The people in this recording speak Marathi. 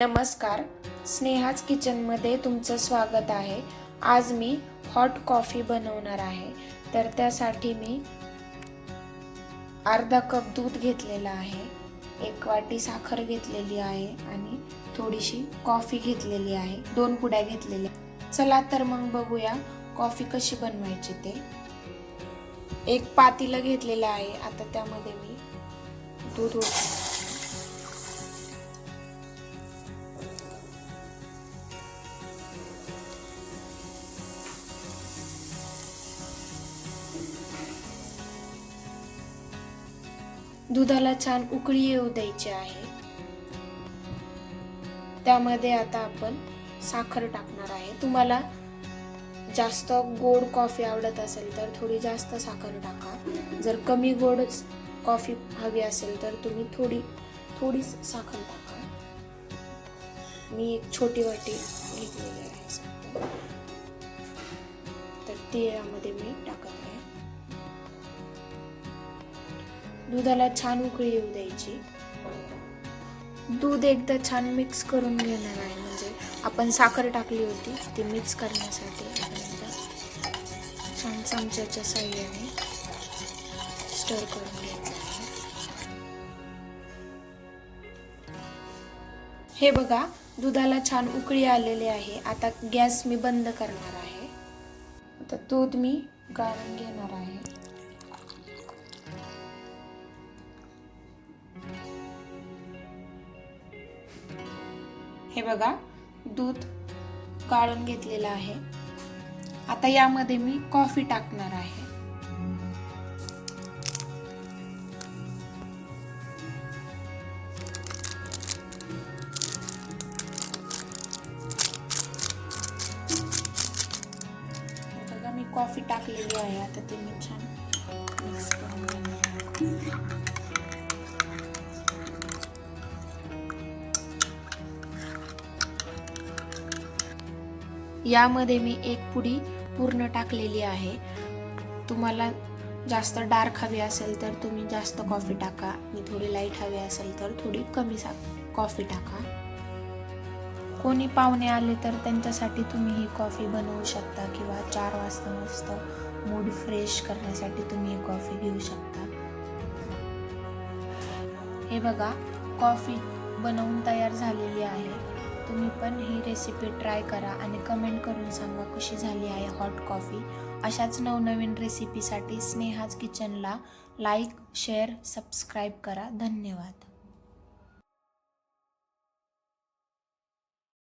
नमस्कार. स्नेहाच किचनमध्ये तुमचं स्वागत आहे. आज मी हॉट कॉफी बनवणार आहे. तर त्यासाठी मी अर्धा कप दूध घेतलेला आहे. एक वाटी साखर घेतलेली आहे आणि थोडीशी कॉफी घेतलेली आहे. दोन पुड्या घेतलेल्या चला तर मग बघूया कॉफी कशी बनवायची ते. एक पातीला घेतलेलं आहे. आता त्यामध्ये मी दूध दुधाला छान उकळी येऊ द्यायची आहे. त्यामध्ये आता आपण साखर टाकणार आहे. तुम्हाला जास्त गोड कॉफी आवडत असेल तर थोडी जास्त साखर टाका. जर कमी गोड कॉफी हवी असेल तर तुम्ही थोडी थोडीच साखर टाका. मी एक छोटी वाटी घेतलेली आहे तर ती यामध्ये मी टाकत आहे. दुधाला छान उकळी येऊ द्यायची. दूध एकदा छान मिक्स करून घेणार आहे. म्हणजे आपण साखर टाकली होती ती मिक्स करण्यासाठी छान चमच्याच्या साह्याने स्टर करून घ्यायचं आहे. हे बघा दुधाला छान उकळी आलेली आहे. आता गॅस मी बंद करणार आहे. आता दूध मी गाळून घेणार आहे. हे बघा दूध काढून घेतलेलं आहे. आता यामध्ये मी कॉफी टाकणार आहे. हे बघा मी कॉफी टाकलेली आहे. आता ते मी छान मिक्स करून यामध्ये मी एक पुडी पूर्ण टाकलेली आहे. तुम्हाला जास्त डार्क हवी असेल तर तुम्ही जास्त कॉफी टाका. मी थोडी लाइट हवी असेल तर थोडी कमी सा कॉफी टाका. कोणी पाहुणे आले तर त्यांच्यासाठी तुम्ही ही कॉफी बनवू शकता किंवा चार वाजता मस्त मूड फ्रेश करण्यासाठी तुम्ही ही कॉफी घेऊ शकता. हे बघा कॉफी बनवून तयार झालेली आहे. तुम्ही पण ही रेसिपी ट्राय करा आणि कमेंट करून सांगा कशी झाली आहे हॉट कॉफी अशाच नवनवीन रेसिपीसाठी स्नेहाज किचनला लाईक शेअर सबस्क्राईब करा. धन्यवाद.